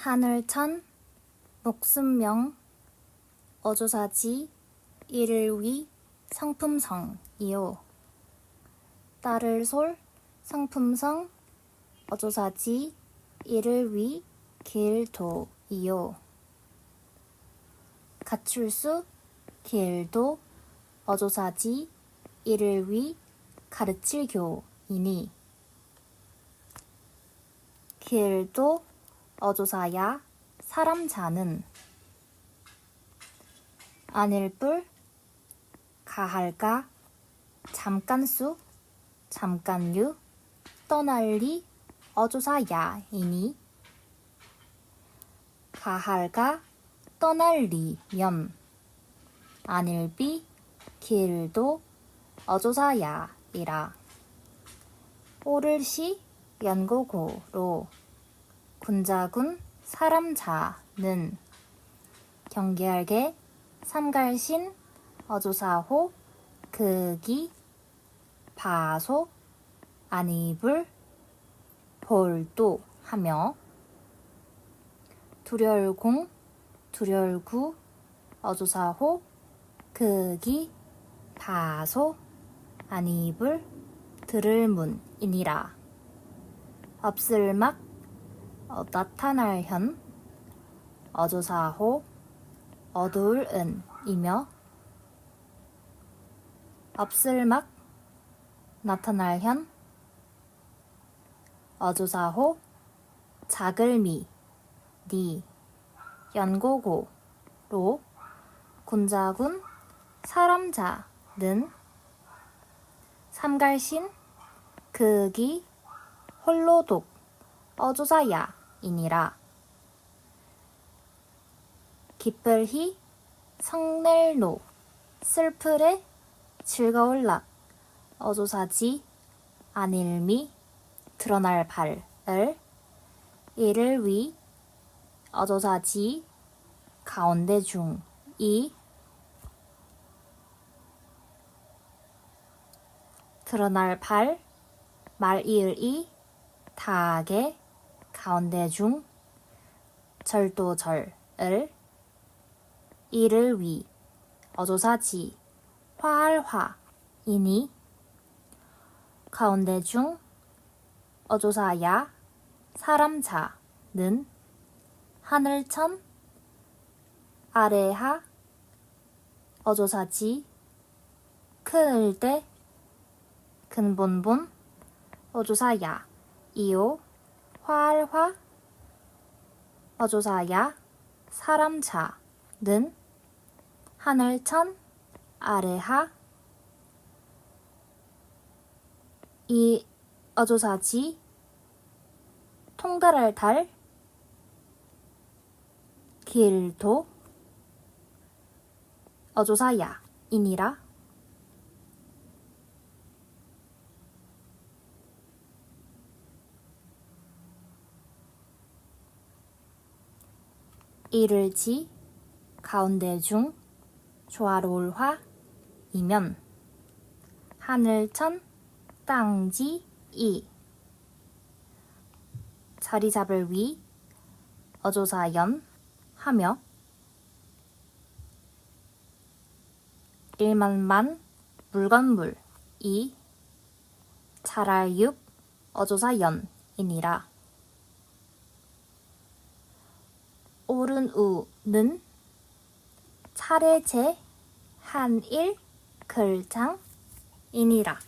하늘천 목숨명 어조사지 이를위 성품성이요. 딸을 솔 성품성 어조사지 이를위 길도이요. 가출수 길도 어조사지 이를위 가르칠교이니. 길도 어조사야 사람 자는. 아닐뿔 가할까? 잠깐수 잠깐유. 떠날리 어조사야이니. 가할가 떠날리면 아닐비 길도 어조사야이라. 오를시 연고고로 군자군 사람자는. 경계알게 삼갈신 어조사호 극이 바소 안이불 볼도 하며. 두렬공 두렬구 어조사호 극이 바소 안이불 들을 문이니라. 없을막 어, 나타날 현 어조사호 어두울 은이며 없을막 나타날 현 어조사호 자글미 니 연고고로 군자군 사람자는 삼갈신 극이 홀로독 어조사야 이니라. 기쁠히 성낼노 슬프레 즐거울락. 어조사지 안일미 드러날 발을. 이를 위 어조사지 가운데 중이. 드러날 발 말이을이 다하게 가운데 중 절도절을 이를 위. 어조사지. 화할화 이니. 가운데 중 어조사야. 사람자는. 하늘천. 아래하. 어조사지. 큰을때 근본본. 어조사야. 이오 화알화? 어조사야 사람자는? 하늘천 아래하? 이 어조사지? 통달할 달? 길도? 어조사야 이니라 이를 지 가운데 중 조화로울 화 이면 하늘천 땅지 이. 자리 잡을 위 어조사 연 하며 일만만 물건물 이 자랄육 어조사 연이니라 오른 우는 차례제 한일 글장이니라.